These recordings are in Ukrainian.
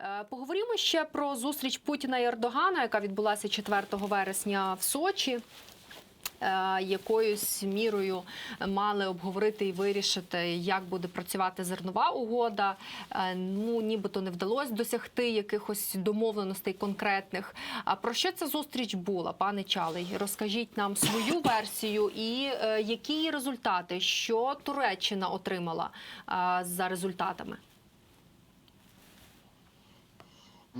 Е, Поговоримо ще про зустріч Путіна і Ердогана, яка відбулася 4 вересня в Сочі. Е, Якоюсь мірою мали обговорити і вирішити, як буде працювати зернова угода. Е, Ну, нібито не вдалося досягти якихось домовленостей конкретних. А про що ця зустріч була, пане Чалий? Розкажіть нам свою версію і які результати, що Туреччина отримала за результатами.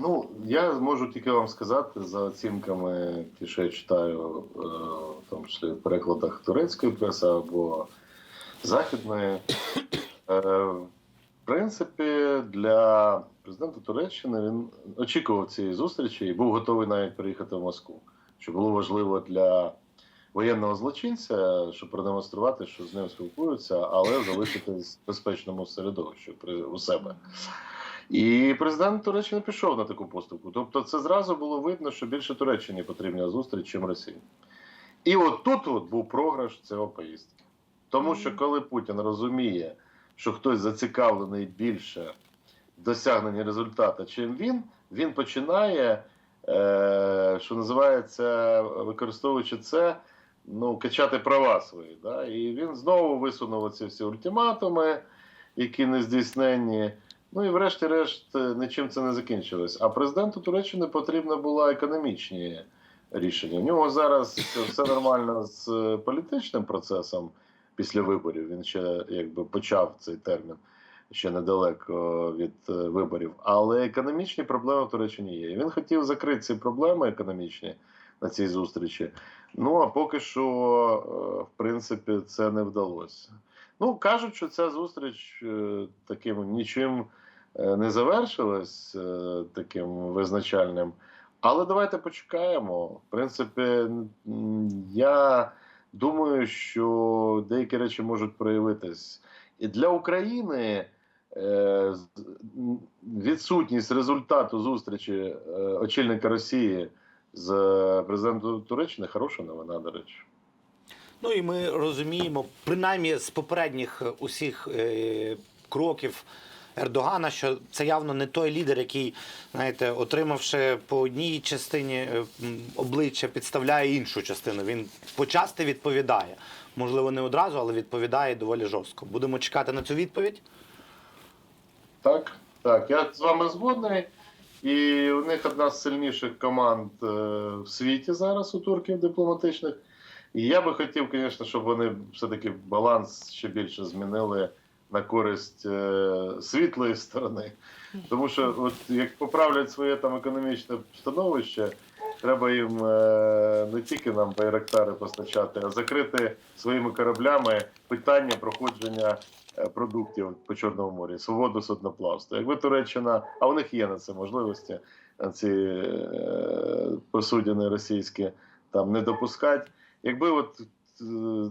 Ну, я можу тільки вам сказати за оцінками, ті, що я читаю, е, в тому числі в перекладах турецької преси або західної. Е, В принципі, для президента Туреччини він очікував цієї зустрічі і був готовий навіть приїхати в Москву, що було важливо для воєнного злочинця, щоб продемонструвати, що з ним спілкуються, але залишитись в безпечному середовищі у себе. І президент Туреччини пішов на таку поступку. Тобто, це зразу було видно, що більше Туреччині потрібна зустріч, чим Росії. І от тут от був програш цього поїздки. Тому що коли Путін розуміє, що хтось зацікавлений більше в досягненні результату, чим він, він починає, е, що називається, використовуючи це, ну, качати права свої. Да? І він знову висунув оці всі ультиматуми, які не здійсненні. Ну і врешті-решт е, нічим це не закінчилось. А президенту Туреччини потрібно було економічні рішення. У нього зараз все нормально з е, політичним процесом після виборів. Він ще якби почав цей термін ще недалеко від е, виборів. Але економічні проблеми в Туреччині є. Він хотів закрити ці проблеми економічні на цій зустрічі. Ну а поки що, в принципі, це не вдалося. Ну, кажуть, що ця зустріч е, таким нічим е, не завершилась е, таким визначальним. Але давайте почекаємо. В принципі, я думаю, що деякі речі можуть проявитись. І для України відсутність результату зустрічі очільника Росії з президентом Туреччини хороша новина, до речі. Ну і ми розуміємо, принаймні з попередніх е, усіх е, кроків Ердогана, що це явно не той лідер, який, знаєте, отримавши по одній частині е, обличчя, підставляє іншу частину. Він почасти відповідає. Можливо, не одразу, але відповідає доволі жорстко. Будемо чекати на цю відповідь. Так, так, я з вами згодний. І у них одна з сильніших команд в світі зараз у турків дипломатичних. І я би хотів, звісно, щоб вони все-таки баланс ще більше змінили на користь е, світлої сторони. Тому що, от як поправлять своє там економічне становище, треба їм е, не тільки нам байрактари постачати, а закрити своїми кораблями питання проходження е, продуктів по Чорному морі, свободу судноплавства. Якби Туреччина, а у них є на це можливості, ці посудини російські там не допускати. Якби от е,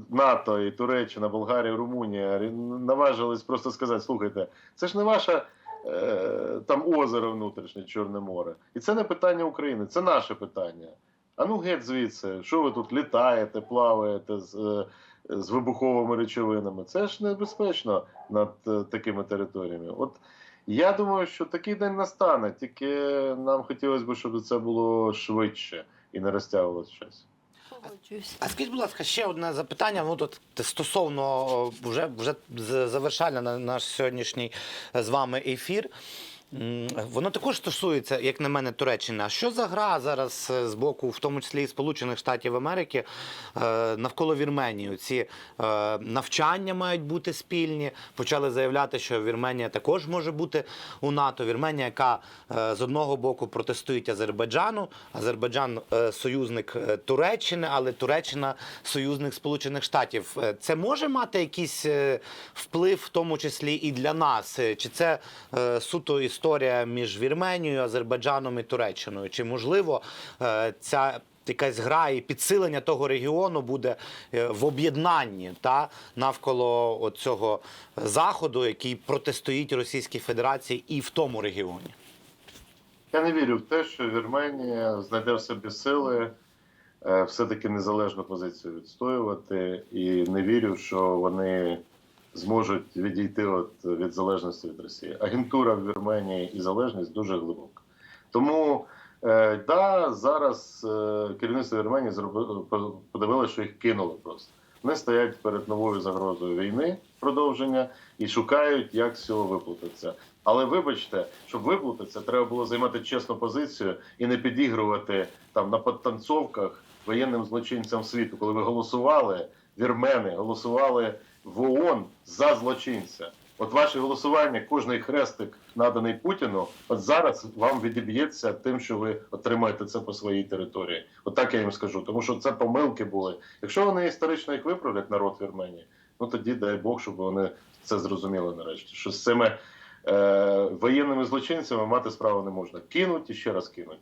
НАТО і Туреччина, Болгарія, Румунія наважились просто сказати: слухайте, це ж не ваша. е, Там озеро внутрішнє Чорне море. І це не питання України, це наше питання. А ну геть звідси, що ви тут літаєте, плаваєте з, е, з вибуховими речовинами? Це ж небезпечно над такими територіями. От я думаю, що такий день настане, тільки нам хотілося б, щоб це було швидше і не розтягувалося час. А скажіть, будь ласка, ще одне запитання. Ну тут стосовно вже вже з- завершальне на наш сьогоднішній е, з вами ефір. Воно також стосується, як на мене, Туреччини. А що за гра зараз е, з боку, в тому числі і Сполучених Штатів Америки, е, навколо Вірменії? Ці е, навчання мають бути спільні. Почали заявляти, що Вірменія також може бути у НАТО. Вірменія, яка з одного боку протестує Азербайджану. Азербайджан союзник Туреччини, але Туреччина союзник Сполучених Штатів. Це може мати якийсь вплив, в тому числі і для нас? Чи це суто історія між Вірменією, Азербайджаном і Туреччиною? Чи можливо е, ця якась гра і підсилення того регіону буде е, в об'єднанні та навколо цього заходу, який протистоїть Російській Федерації і в тому регіоні? Я не вірю в те, що Вірменія знайде в собі сили е, все-таки незалежну позицію відстоювати, і не вірю, що вони зможуть відійти от від залежності від Росії. Агентура в Вірменії і залежність дуже глибока. Тому е, да, зараз е, керівництво Вірменії подивилося, що їх кинули просто. Вони стоять перед новою загрозою війни продовження і шукають, як з цього виплутатися. Але вибачте, щоб виплутатися, треба було займати чесну позицію і не підігрувати там на підтанцовках воєнним злочинцям світу, коли ви голосували, вірмени голосували в ООН за злочинця. От ваше голосування, кожний хрестик, наданий Путіну, от зараз вам відіб'ється тим, що ви отримаєте це по своїй території. От так я їм скажу, тому що це помилки були. Якщо вони історично їх виправлять, народ Вірменії, ну тоді дай Бог, щоб вони це зрозуміли нарешті. Що з цими е, воєнними злочинцями мати справу не можна. Кинуть і ще раз кинуть.